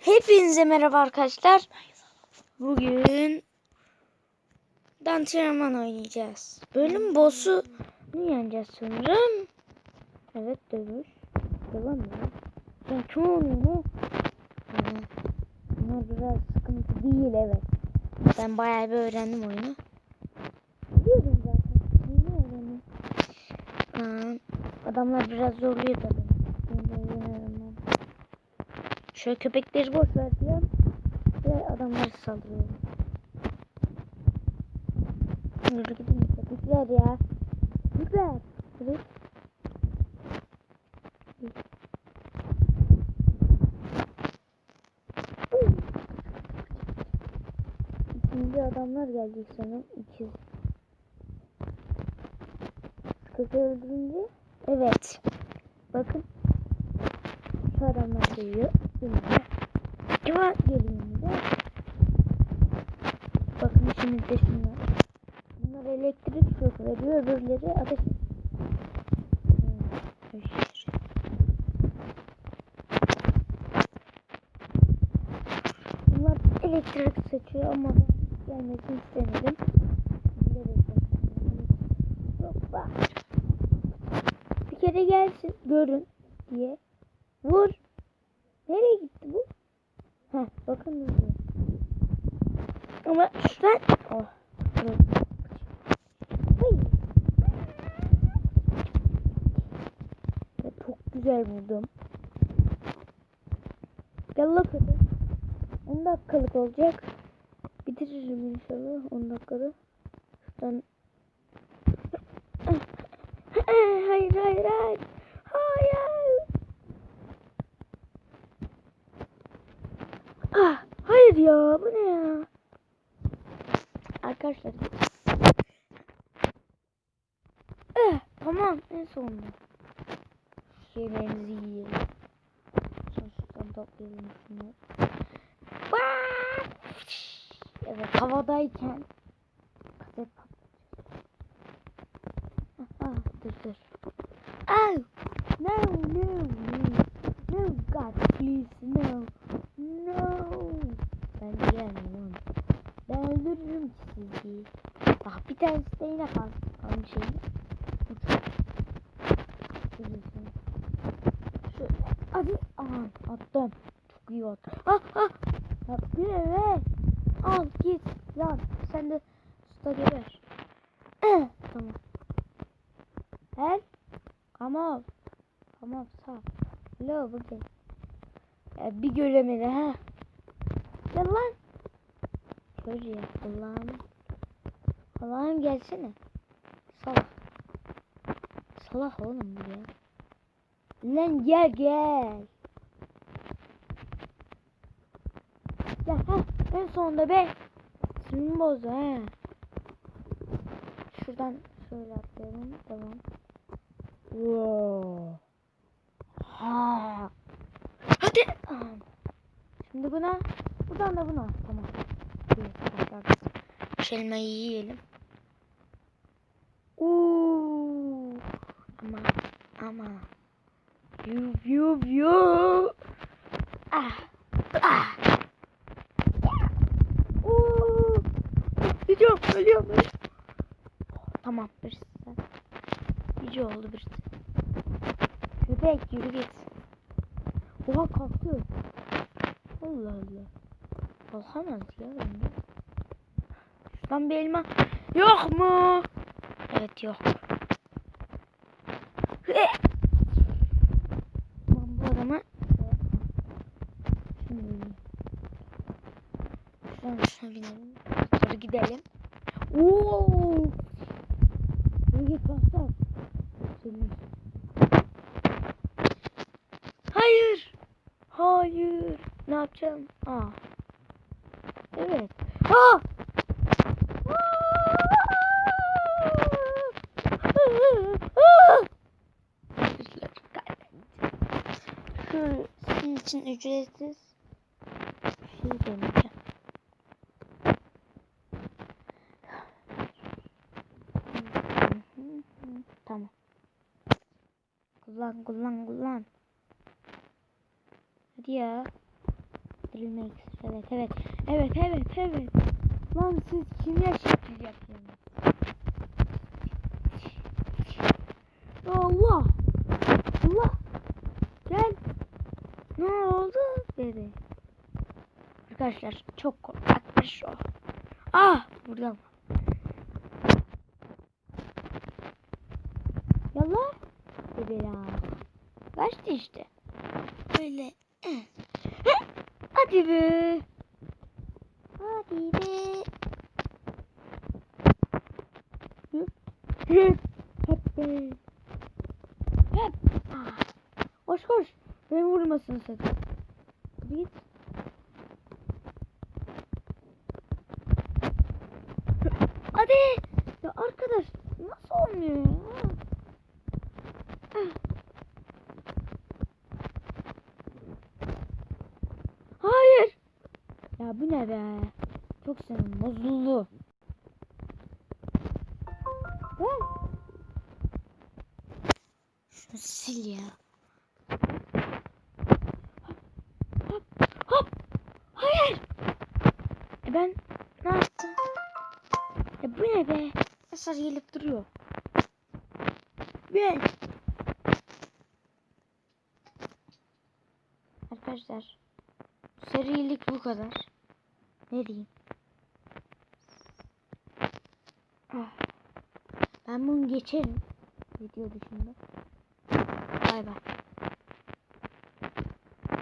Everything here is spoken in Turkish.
Hepinize merhaba arkadaşlar. Bugün Dantiyaman oynayacağız. Bölüm boss'u yeneceğiz sanırım. Evet dövüş. Devam mı? Ben çoğunluğunu bunlar biraz sıkıntı değil evet. Ben bayağı bir öğrendim oyunu. Biliyordum zaten. Yeni öğrendim. Adamlar biraz zorluyor tabii. Şöyle köpekleri boş ver diyorum. Ve adamlar saldırıyor. Yürü gidin köpekler ya. Köpekler. Evet. İkinci adamlar gelecek sanırım. İkiz. Köpeği öldürünce. Evet. Bakın. Şu adamlar geliyor. Şimdi Acaba gelin de. Bakın içimizde şunlar. Bunlar elektrik şok veriyor. Öbürleri ateş. Bunlar elektrik saçıyor ama ben gelmesini istemedim. Yok bak. Bir kere gelsin görün diye. Vur. Nereye gitti bu? Heh bakın ne oluyor. Ama şuradan... Oh. Ya çok güzel vurdum. Yallah hadi. 10 dakikalık olacak. Bitiririm inşallah 10 dakikada. Şuradan... hayır hayır hayır. Hayır. Ah, hayır ya bu ne ya? Arkadaşlar. Eh, tamam en sonunda. Şeylerinizi yiyelim. Sonra şuradan toplayalım şunu. Evet havadayken kaset patlatacağız. Ah, ah, dur dur. Oh! No, no, no. No, God, please. No. Ben gelmiyorum. Ben öldürürüm sizi. Bak bir tanesi de yine kal. Aynı şey. Şöyle. Hadi. Aman attım. Çok iyi attım. Ah ah. Ya bir eve. Al git. Lan sen de usta geber. Tamam. Gel. Tamam. Tamam sağ. Lo bugün. Ya bir göremedi ha. Gel lan. Ya Allah'ım. Allah'ım gelsene. Salak. Salak oğlum bu ya. Lan gel gel. Ya ha en sonunda be. Sinirimi bozdu ha. Şuradan şöyle atlayalım. Tamam. Wow. Ha. Hadi. Şimdi buna. Buradan da buna. Tamam. Şu elmayı yiyelim. Uuu. Ama. Ama. Yuv yuv yuv. Ah. Ah. Uuu. Gidiyorum. Ölüyorum. Tamam. Birisi. Yüce oldu birisi. Köpek yürü git. Oha kalktı. Allah Allah. Kalkamaz ya. Şuradan bir elma. Yok mu? Evet yok. Ben bu adama Şimdi Şuradan şuna binelim. Sonra gidelim. Oo! Git bastır. Hayır. Hayır. Ne yapacağım? Aa. Evet. Aa! Şu sizin için ücretsiz şey deneyeceğim. Tamam. Kullan kullan kullan. Hadi ya. Dirilme iksiri. Evet evet. Evet evet evet. Lan siz kimya şekil yapıyorsunuz? Allah. Allah. Gel. Ne oldu dedi. Arkadaşlar çok korkakmış o. Ah buradan. Yallah. Dedi ya. Kaçtı işte. Böyle. Hadi be. Hıp. Hep be. Hep. Koş koş. Beni vurmasın. Hadi git. Hadi. Ya arkadaş nasıl olmuyor ya? Hayır. Ya bu ne be? Çok senin bozuldu. Gel. Şunu sil ya. Hop hop. Hayır. E ben ne yaptım? E bu ne be? Mesaj gelip duruyor. Ben. Arkadaşlar serilik bu kadar. Ne diyeyim? Ah. Ben bunu geçerim. Video dışında. Bay bay.